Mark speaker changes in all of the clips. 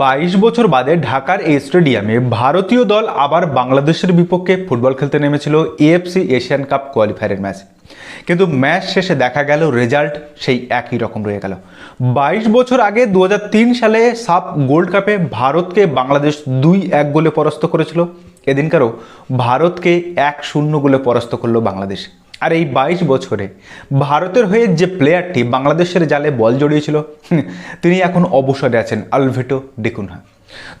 Speaker 1: বাইশ বছর বাদে ঢাকার এই স্টেডিয়ামে ভারতীয় দল আবার বাংলাদেশের বিপক্ষে ফুটবল খেলতে নেমেছিল এএফসি এশিয়ান কাপ কোয়ালিফায়ারের ম্যাচ। কিন্তু ম্যাচ শেষে দেখা গেল রেজাল্ট সেই একই রকম রয়ে গেল। বাইশ বছর আগে দু হাজার তিন সালে সাপ গোল্ড কাপে ভারতকে বাংলাদেশ দুই এক গোলে পরাস্ত করেছিল। এদিনকারও ভারতকে এক শূন্য গোলে পরাস্ত করল বাংলাদেশ। আর এই বাইশ বছরে ভারতের হয়ে যে প্লেয়ারটি বাংলাদেশের জালে বল জড়িয়েছিল তিনি এখন অবসরে আছেন আলভেটো ডেকুনহা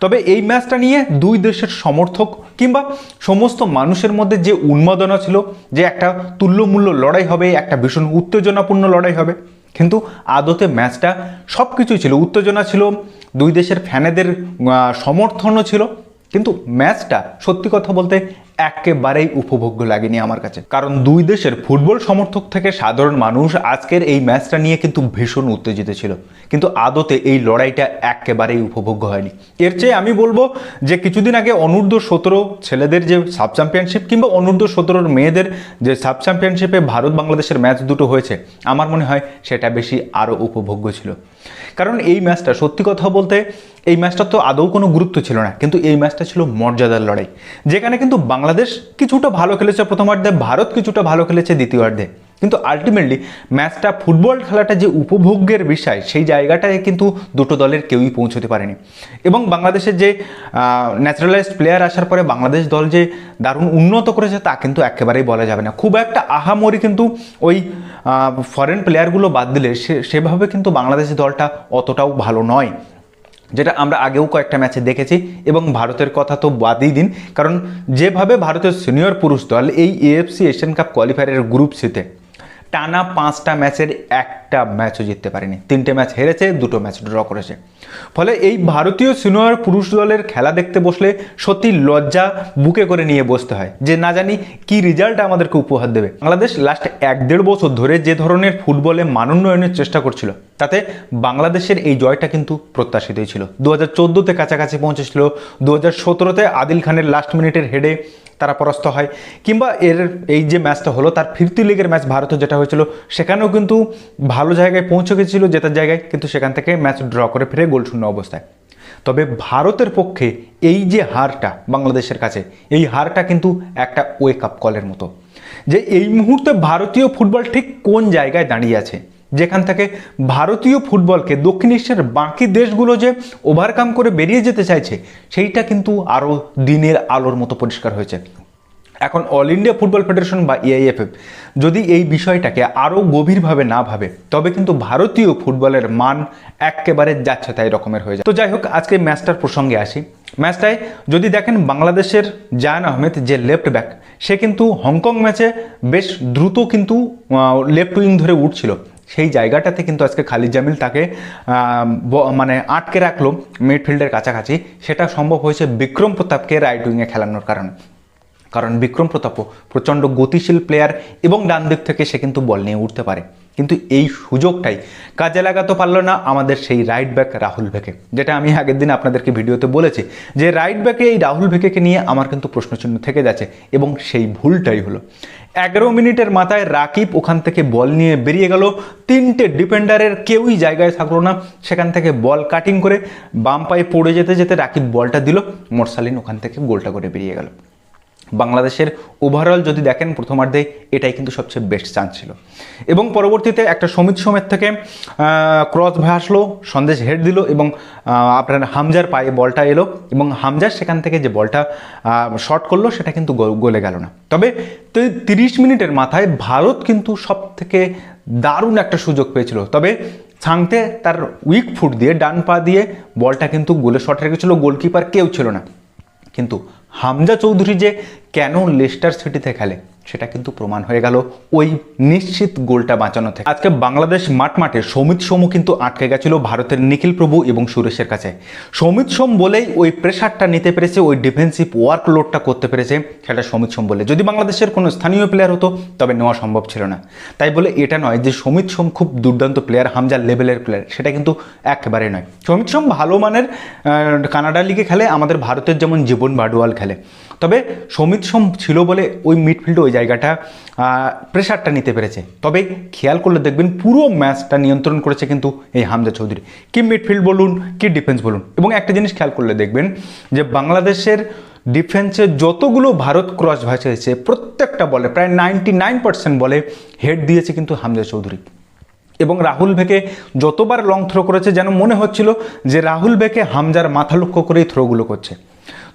Speaker 1: তবে এই ম্যাচটা নিয়ে দুই দেশের সমর্থক কিংবা সমস্ত মানুষের মধ্যে যে উন্মাদনা ছিল, যে একটা তুল্যমূল্য লড়াই হবে, একটা ভীষণ উত্তেজনাপূর্ণ লড়াই হবে, কিন্তু আদতে ম্যাচটা সব কিছুই ছিল। উত্তেজনা ছিল, দুই দেশের ফ্যানেদের সমর্থনও ছিল, কিন্তু ম্যাচটা সত্যি কথা বলতে একেবারেই উপভোগ্য লাগেনি আমার কাছে। কারণ দুই দেশের ফুটবল সমর্থক থেকে সাধারণ মানুষ আজকের এই ম্যাচটা নিয়ে কিন্তু ভীষণ উত্তেজিত ছিল। কিন্তু আদতে এই লড়াইটা একেবারেই উপভোগ্য হয়নি। এর চেয়ে আমি বলব যে কিছুদিন আগে অনূর্ধ্ব সতেরো ছেলেদের যে সাব চ্যাম্পিয়নশিপ কিংবা অনূর্ধ্ব সতেরোর মেয়েদের যে সাব চ্যাম্পিয়নশিপে ভারত বাংলাদেশের ম্যাচ দুটো হয়েছে, আমার মনে হয় সেটা বেশি আরও উপভোগ্য ছিল। কারণ এই ম্যাচটা, সত্যি কথা বলতে, এই ম্যাচটা তো আদৌ কোনো গুরুত্ব ছিল না। কিন্তু এই ম্যাচটা ছিল মর্যাদার লড়াই। যেখানে কিন্তু বাংলাদেশ কিছুটা ভালো খেলেছে প্রথমার্ধে, ভারত কিছুটা ভালো খেলেছে দ্বিতীয়ার্ধে। কিন্তু আলটিমেটলি ম্যাচটা, ফুটবল খেলাটা যে উপভোগ্যের বিষয়, সেই জায়গাটায় কিন্তু দুটো দলের কেউই পৌঁছতে পারেনি। এবং বাংলাদেশের যে ন্যাচারালাইজড প্লেয়ার আসার পরে বাংলাদেশ দল যে দারুণ উন্নত করেছে, তা কিন্তু একেবারেই বলা যাবে না। খুব একটা আহামরি কিন্তু ওই ফরেন প্লেয়ারগুলো বাদ দিলে সে, সেভাবে কিন্তু বাংলাদেশি দলটা অতটাও ভালো নয়। যেটা আমরা আগেও কয়েকটা ম্যাচে দেখেছি এবং ভারতের কথা তো বাদই দিন। কারণ যেভাবে ভারতের সিনিয়র পুরুষ দল এই এএফসি এশিয়ান কাপ কোয়ালিফায়ারের গ্রুপ সিতে টানা পাঁচটা ম্যাচের একটা ম্যাচও জিততে পারেনি। তিনটে ম্যাচ হেরেছে, দুটো ম্যাচ ড্র করেছে। ফলে এই ভারতীয় সিনিয়র পুরুষ দলের খেলা দেখতে বসলে সত্যি লজ্জা বুকে করে নিয়ে বসতে হয় যে না জানি কি রেজাল্ট আমাদেরকে উপহার দেবে। বাংলাদেশ লাস্ট এক দেড় বছর ধরে যে ধরনের ফুটবলে মানোন্নয়নের চেষ্টা করছিল, তাতে বাংলাদেশের এই জয়টা কিন্তু প্রত্যাশিতই ছিল। দু হাজার চোদ্দোতে কাছাকাছি পৌঁছেছিল, দু হাজার সতেরোতে আদিল খানের লাস্ট মিনিটের হেডে তারা পরাস্ত হয়। কিংবা এর, এই যে ম্যাচটা হলো, তার ফিরতি লিগের ম্যাচ ভারতে যেটা হয়েছিল, সেখানেও কিন্তু ভালো জায়গায় পৌঁছে গেছিল জেতার জায়গায়, কিন্তু সেখান থেকে ম্যাচ ড্র করে ফিরে গোল শূন্য অবস্থায়। তবে ভারতের পক্ষে এই যে হারটা বাংলাদেশের কাছে, এই হারটা কিন্তু একটা ওয়েক আপ কলের মতো। যে এই মুহূর্তে ভারতীয় ফুটবল ঠিক কোন জায়গায় দাঁড়িয়ে আছে? যেখান থেকে ভারতীয় ফুটবলকে দক্ষিণ এশিয়ার বাকি দেশগুলো যে ওভারকাম করে বেরিয়ে যেতে চাইছে, সেইটা কিন্তু আরও দিনের আলোর মতো পরিষ্কার হয়েছে। এখন অল ইন্ডিয়া ফুটবল ফেডারেশন বা এআইএফএফ যদি এই বিষয়টাকে আরও গভীরভাবে না ভাবে, তবে কিন্তু ভারতীয় ফুটবলের মান একেবারে যাচ্ছে তাই রকমের হয়ে যায়। তো যাই হোক, আজকে ম্যাচটার প্রসঙ্গে আসি। ম্যাচটায় যদি দেখেন বাংলাদেশের জায়ান আহমেদ যে লেফট ব্যাক সে কিন্তু হংকং ম্যাচে বেশ দ্রুত কিন্তু লেফট উইং ধরে উঠছিল। সেই জায়গাটাতে কিন্তু আজকে খালিদ জামিল তাকে মানে আটকে রাখল মিডফিল্ডের কাছাকাছি। সেটা সম্ভব হয়েছে বিক্রম প্রতাপকে রাইট উইংয়ে খেলানোর কারণে। কারণ বিক্রম প্রতাপও প্রচণ্ড গতিশীল প্লেয়ার এবং ডান দিক থেকে সে কিন্তু বল নিয়ে উঠতে পারে। কিন্তু এই সুযোগটাই কাজে লাগাতে পারল না আমাদের সেই রাইট ব্যাক রাহুল ভেকে, যেটা আমি আগের দিন আপনাদেরকে ভিডিওতে বলেছি যে রাইট ব্যাকে এই রাহুল ভেকেকে নিয়ে আমার কিন্তু প্রশ্নচিহ্ন থেকে যাচ্ছে এবং সেই ভুলটাই হলো। এগারো মিনিটের মাথায় রাকিব ওখান থেকে বল নিয়ে বেরিয়ে গেল, তিনটে ডিফেন্ডারের কেউই জায়গায় থাকল না, সেখান থেকে বল কাটিং করে বাম পায়ে পড়ে যেতে যেতে রাকিব বলটা দিল, মোরসালিন ওখান থেকে গোলটা করে বেরিয়ে গেল। বাংলাদেশের ওভারঅল যদি দেখেন প্রথমার্ধে এটাই কিন্তু সবচেয়ে বেস্ট চান্স ছিল। এবং পরবর্তীতে একটা সমিত সমেত থেকে ক্রস ভাসলো সন্দেশ হেড দিল এবং আপনার হামজার পায়ে বলটা এলো এবং হামজার সেখান থেকে যে বলটা শর্ট করল সেটা কিন্তু গলে গেল না। তবে তিরিশ মিনিটের মাথায় ভারত কিন্তু সব থেকে দারুণ একটা সুযোগ পেয়েছিল। তবে ছাংতে তার উইক ফুট দিয়ে, ডান পা দিয়ে বলটা কিন্তু গোলে শট রেখেছিল গোলকিপার কেউ ছিল না। কিন্তু হামজা চৌধুরী যে কেন লেস্টার সিটিতে খেলে? সেটা কিন্তু প্রমাণ হয়ে গেল ওই নিশ্চিত গোলটা বাঁচানো থেকে। আজকে বাংলাদেশ মাঠ মাঠে সমিত সোমও কিন্তু আটকে গেছিল ভারতের নিখিল প্রভু এবং সুরেশের কাছে। সমিত সোম বলেই ওই প্রেশারটা নিতে পেরেছে, ওই ডিফেন্সিভ ওয়ার্কলোডটা করতে পেরেছে। সেটা সমিত সোম বলে যদি বাংলাদেশের কোনো স্থানীয় প্লেয়ার হতো, তবে নেওয়া সম্ভব ছিল না। তাই বলে এটা নয় যে সমিত সোম খুব দুর্দান্ত প্লেয়ার হামজার লেভেলের প্লেয়ার সেটা কিন্তু একেবারে নয়। সমিত সোম ভালো মানের কানাডা লিগে খেলে, আমাদের ভারতের যেমন জীবন বাডওয়াল খেলে। তবে সমিত সোম ছিল বলে ওই মিডফিল্ডে ওই জায়গাটা প্রেশারটা নিতে পেরেছে। তবে খেয়াল করলে দেখবেন পুরো ম্যাচটা নিয়ন্ত্রণ করেছে কিন্তু এই হামজা চৌধুরী। কি মিডফিল্ড বলুন, কি ডিফেন্স বলুন। এবং একটা জিনিস খেয়াল করলে দেখবেন যে বাংলাদেশের ডিফেন্সে যতগুলো ভারত ক্রস ভাসিয়েছে প্রত্যেকটা বলে, প্রায় নাইনটি নাইন পার্সেন্ট বলে হেড দিয়েছে কিন্তু হামজা চৌধুরী। এবং রাহুল ভেকে যতবার লং থ্রো করেছে, যেন মনে হচ্ছিল যে রাহুল ভেকে হামজার মাথা লক্ষ্য করেই থ্রোগুলো করছে।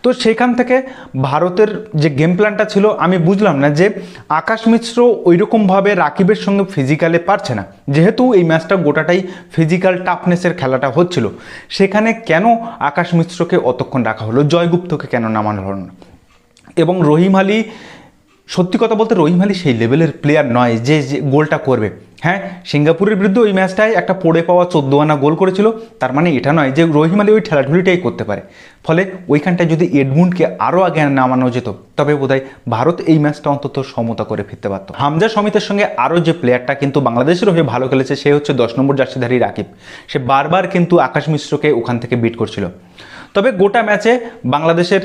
Speaker 1: তো সেখান থেকে ভারতের যে গেম প্ল্যানটা ছিল, আমি বুঝলাম না যে আকাশ মিশ্র ওইরকমভাবে রাকিবের সঙ্গে ফিজিক্যালে পারছে না। যেহেতু এই ম্যাচটা গোটাটাই ফিজিক্যাল টাফনেসের খেলাটা হচ্ছিল। সেখানে কেন আকাশ মিশ্রকে অতক্ষণ রাখা হলো? জয়গুপ্তকে কেন নামানো হলো না? এবং রহিম আলী সত্যি কথা বলতে রহিম আলী সেই লেভেলের প্লেয়ার নয় যে যে গোলটা করবে। হ্যাঁ সিঙ্গাপুরের বিরুদ্ধে ওই ম্যাচটায় একটা পড়ে পাওয়া চোদ্দ আনা গোল করেছিল, তার মানে এটা নয় যে রহিম আলী ওই ঠেলাঠুলিটাই করতে পারে। ফলে ওইখানটায় যদি এডমুন্ডকে আরও আগে নামানো যেত, তবে বোধহয় ভারত এই ম্যাচটা অন্তত সমতা করে ফিরতে পারত। হামজা সমিতের সঙ্গে আরও যে প্লেয়ারটা কিন্তু বাংলাদেশের হয়ে ভালো খেলেছে, সে হচ্ছে দশ নম্বর জার্সিধারী রাকিব। সে বারবার কিন্তু আকাশ মিশ্রকে ওখান থেকে বিট করছিল। তবে গোটা ম্যাচে বাংলাদেশের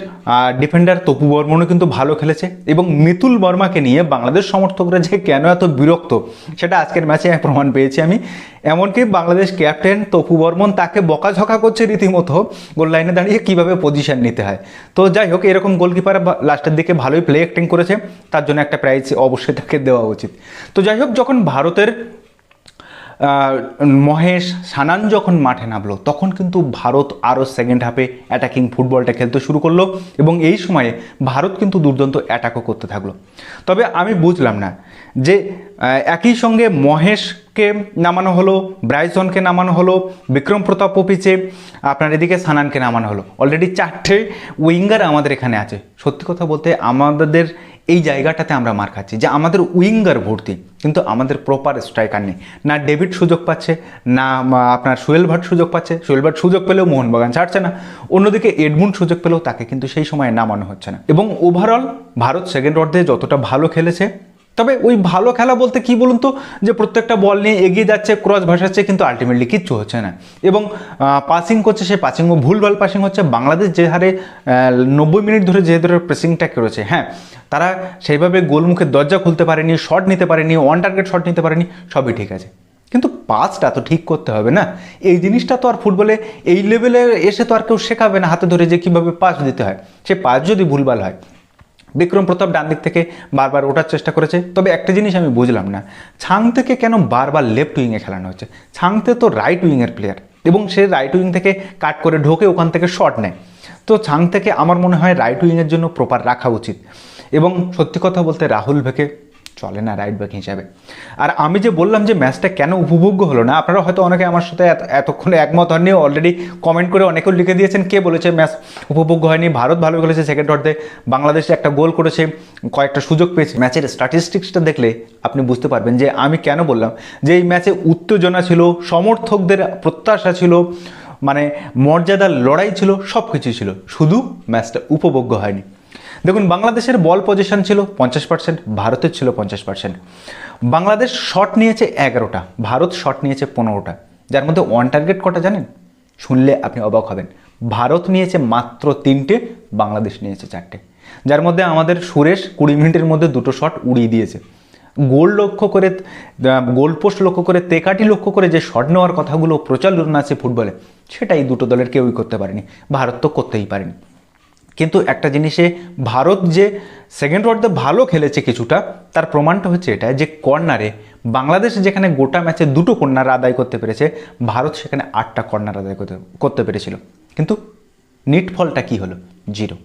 Speaker 1: ডিফেন্ডার তপু বর্মনও কিন্তু ভালো খেলেছে এবং মিতুল বর্মাকে নিয়ে বাংলাদেশ সমর্থকরা যে কেন এত বিরক্ত, সেটা আজকের ম্যাচে প্রমাণ পেয়েছি আমি। এমনকি বাংলাদেশ ক্যাপ্টেন তপু বর্মন তাকে বকাঝকা করছে রীতিমতো গোল লাইনে দাঁড়িয়ে কীভাবে পজিশন নিতে হয়। তো যাই হোক, এরকম গোলকিপার লাস্টের দিকে ভালোই প্লে অ্যাক্টিং করেছে, তার জন্য একটা প্রাইজ অবশ্যই তাকে দেওয়া উচিত। তো যাই হোক, যখন ভারতের মহেশ সানান যখন মাঠে নামলো, তখন কিন্তু ভারত আরও সেকেন্ড হাফে অ্যাটাকিং ফুটবলটা খেলতে শুরু করল এবং এই সময়ে ভারত কিন্তু দুর্দান্ত অ্যাটাকও করতে থাকল। তবে আমি বুঝলাম না যে একই সঙ্গে মহেশকে নামানো হলো, ব্রাইসনকে নামানো হলো, বিক্রম প্রতাপ পিচে আপনার এদিকে সানানকে নামানো হলো। অলরেডি চারটে উইঙ্গার আমাদের এখানে আছে। সত্যি কথা বলতে আমাদের এই জায়গাটাতে আমরা মার খাচ্ছি। যে আমাদের উইঙ্গার ভর্তি, কিন্তু আমাদের প্রপার স্ট্রাইকার নেই। না ডেভিড সুযোগ পাচ্ছে, না আপনার সোয়েল ভাট সুযোগ পাচ্ছে। সোয়েল ভাট সুযোগ পেলেও মোহনবাগান ছাড়ছে না। অন্যদিকে এডমুন্ড সুযোগ পেলেও তাকে কিন্তু সেই সময় নামানো হচ্ছে না। এবং ওভারঅল ভারত সেকেন্ড অর্ধে যতটা ভালো খেলেছে তবে ওই ভালো খেলা বলতে কি বলুন তো, যে প্রত্যেকটা বল নিয়ে এগিয়ে যাচ্ছে ক্রস ভাসাচ্ছে, কিন্তু আলটিমেটলি কিচ্ছু হচ্ছে না। এবং পাসিং করছে সেই পাসিংও ভুলভাল পাসিং হচ্ছে। বাংলাদেশ যে হারে নব্বই মিনিট ধরে যে ধরে প্রেসিংটা করেছে হ্যাঁ তারা সেইভাবে গোলমুখের দরজা খুলতে পারেনি শট নিতে পারেনি ওয়ান টার্গেট শট নিতে পারেনি, সবই ঠিক আছে। কিন্তু পাসটা তো ঠিক করতে হবে না। এই জিনিসটা তো আর ফুটবলে এই লেভেলে এসে তো আর কেউ শেখাবে না হাতে ধরে যে কীভাবে পাস দিতে হয়। সে পাস যদি ভুলভাল হয় বিক্রম প্রতাপ ডান দিক থেকে বারবার ওঠার চেষ্টা করেছে, তবে একটা জিনিস আমি বুঝলাম না। ছাং থেকে কেন বারবার লেফট উইংয়ে খেলানো হচ্ছে? ছাংতে তো রাইট উইংয়ের প্লেয়ার এবং সে রাইট উইং থেকে কাট করে ঢোকে ওখান থেকে শট নেয়। তো ছাং থেকে আমার মনে হয় রাইট উইংয়ের জন্য প্রপার রাখা উচিত। এবং সত্যি কথা বলতে রাহুল ভেকে চলে না রাইট ব্যাক হিসাবে। আর আমি যে বললাম যে ম্যাচটা কেন উপভোগ্য হলো না আপনারা হয়তো অনেকে আমার সাথে এত- এতক্ষণে একমত হননি অলরেডি কমেন্ট করে অনেকেও লিখে দিয়েছেন কে বলেছে ম্যাচ উপভোগ্য হয়নি। ভারত ভালো খেলেছে সেকেন্ড অর্ধে বাংলাদেশ একটা গোল করেছে, কয়েকটা সুযোগ পেয়েছে। ম্যাচের স্ট্যাটিস্টিক্সটা দেখলে আপনি বুঝতে পারবেন যে আমি কেন বললাম যে এই ম্যাচে উত্তেজনা ছিল, সমর্থকদের প্রত্যাশা ছিল মানে মর্যাদার লড়াই ছিল সব কিছু ছিল। শুধু ম্যাচটা উপভোগ্য হয়নি। দেখুন, বাংলাদেশের বল পজিশন ছিল পঞ্চাশ পার্সেন্ট ভারতের ছিল পঞ্চাশ পার্সেন্ট বাংলাদেশ শট নিয়েছে এগারোটা, ভারত শট নিয়েছে পনেরোটা। যার মধ্যে ওয়ান টার্গেট কটা জানেন? শুনলে আপনি অবাক হবেন। ভারত নিয়েছে মাত্র তিনটে, বাংলাদেশ নিয়েছে চারটে। যার মধ্যে আমাদের সুরেশ কুড়ি মিনিটের মধ্যে দুটো শট উড়িয়ে দিয়েছে। গোল লক্ষ্য করে গোল পোস্ট লক্ষ্য করে, তেকাটি লক্ষ্য করে যে শট নেওয়ার কথাগুলো প্রচলন আছে ফুটবলে সেটাই দুটো দলের কেউই করতে পারেনি। ভারত তো করতেই পারেনি। কিন্তু একটা জিনিসে ভারত যে সেকেন্ড অর্ধে ভালো খেলেছে কিছুটা, তার প্রমাণটা হচ্ছে এটা যে কর্নারে বাংলাদেশ যেখানে গোটা ম্যাচে দুটো কর্নার আদায় করতে পেরেছে, ভারত সেখানে আটটা কর্নার আদায় করতে করতে পেরেছিল। কিন্তু নিট ফলটা কী হলো? জিরো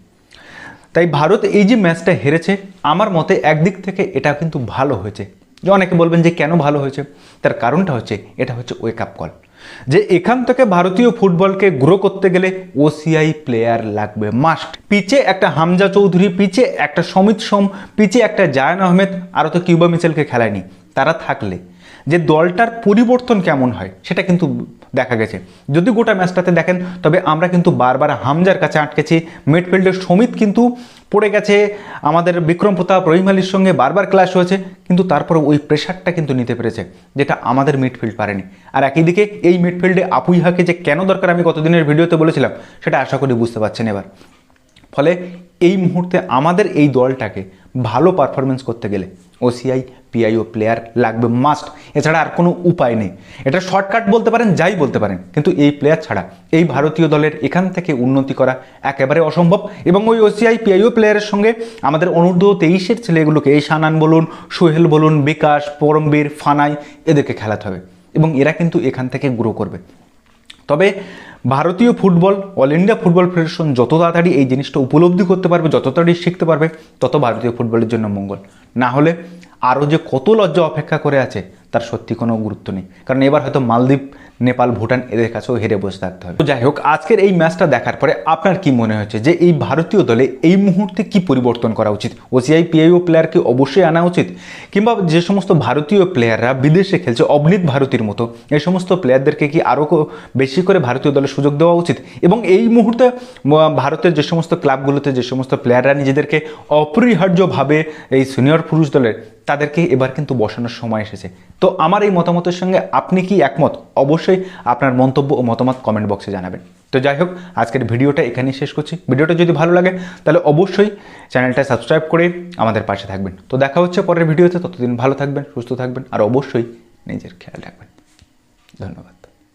Speaker 1: তাই ভারত এই যে ম্যাচটা হেরেছে, আমার মতে একদিক থেকে এটা কিন্তু ভালো হয়েছে। যে অনেকে বলবেন যে কেন ভালো হয়েছে? তার কারণটা হচ্ছে, এটা হচ্ছে ওয়েক আপ কল যে এখান থেকে ভারতীয় ফুটবলকে গ্রো করতে গেলে ওসিআই প্লেয়ার লাগবে মাস্ট পিচে একটা হামজা চৌধুরী, পিচে একটা সমিত সোম, পিচে একটা জায়ান আহমেদ, আরও তো কিউবা মিচেলকে খেলায়নি, তারা থাকলে। যে দলটার পরিবর্তন কেমন হয়, সেটা কিন্তু দেখা গেছে। যদি গোটা ম্যাচটাতে দেখেন, তবে আমরা কিন্তু বারবার হামজার কাছে আটকেছি। মিডফিল্ডের সমিত কিন্তু পড়ে গেছে। আমাদের বিক্রম প্রতাপ, রহিম আলীর সঙ্গে বারবার ক্লাস হয়েছে, কিন্তু তারপরে ওই প্রেশারটা কিন্তু নিতে পেরেছে, যেটা আমাদের মিডফিল্ড পারেনি। আর একই দিকে এই মিডফিল্ডে আপুইহাকে যে কেন দরকার আমি গতদিনের ভিডিওতে বলেছিলাম, সেটা আশা করি বুঝতে পারছেন এবার। ফলে এই মুহূর্তে আমাদের এই দলটাকে ভালো পারফরমেন্স করতে গেলে ওসিআই পিআইও প্লেয়ার লাগবে মাস্ট এছাড়া আর কোনো উপায় নেই। এটা শর্টকাট বলতে পারেন, যাই বলতে পারেন। কিন্তু এই প্লেয়ার ছাড়া, এই ভারতীয় দলের এখান থেকে উন্নতি করা একেবারে অসম্ভব। এবং ওই ওসিআই পিআইও প্লেয়ারের সঙ্গে আমাদের অনূর্ধ্ব তেইশের ছেলেগুলোকে, এই সানান বলুন, সোহেল বলুন, বিকাশ, পরমবীর, ফানাই, এদেরকে খেলাতে হবে। এবং এরা কিন্তু এখান থেকে গ্রো করবে। তবে ভারতীয় football all India football federation যত তাড়াতাড়ি এই জিনিসটা উপলব্ধি করতে পারবে, যত তাড়াতাড়ি শিখতে পারবে, তত ভারতীয় ফুটবলের জন্য মঙ্গল। না হলে আরও যে কত লজ্জা অপেক্ষা করে আছে, তার সত্যি কোনো গুরুত্ব নেই। কারণ এবার হয়তো মালদ্বীপ নেপাল, ভুটান এদের কাছেও হেরে বসে থাকতে হবে। তো যাই হোক আজকের এই ম্যাচটা দেখার পরে আপনার কি মনে হয়েছে যে এই ভারতীয় দলে এই মুহূর্তে কি পরিবর্তন করা উচিত? ওসিআই পিআইও প্লেয়ারকে অবশ্যই আনা উচিত? কিংবা যে সমস্ত ভারতীয় প্লেয়াররা বিদেশে খেলছে, অবনীত ভারতীর মতো, এই সমস্ত প্লেয়ারদেরকে কি আরও বেশি করে ভারতীয় দলে সুযোগ দেওয়া উচিত? এবং এই মুহূর্তে ভারতের যে সমস্ত ক্লাবগুলোতে যে সমস্ত প্লেয়াররা নিজেদেরকে অপরিহার্যভাবে এই সিনিয়র পুরুষ দলের তাদেরকে এবার কিন্তু বসানোর সময় এসেছে। তো আমার এই মতামতের সঙ্গে আপনি কি একমত? অবশ্যই আপনার মন্তব্য ও মতামত কমেন্ট বক্সে জানাবেন। তো যাই হোক, আজকের ভিডিওটা এখানেই শেষ করছি। ভিডিওটা যদি ভালো লাগে, তাহলে অবশ্যই চ্যানেলটা সাবস্ক্রাইব করে আমাদের পাশে থাকবেন। তো দেখা হচ্ছে পরের ভিডিওতে, ততদিন ভালো থাকবেন, সুস্থ থাকবেন, আর অবশ্যই নিজের খেয়াল রাখবেন। ধন্যবাদ।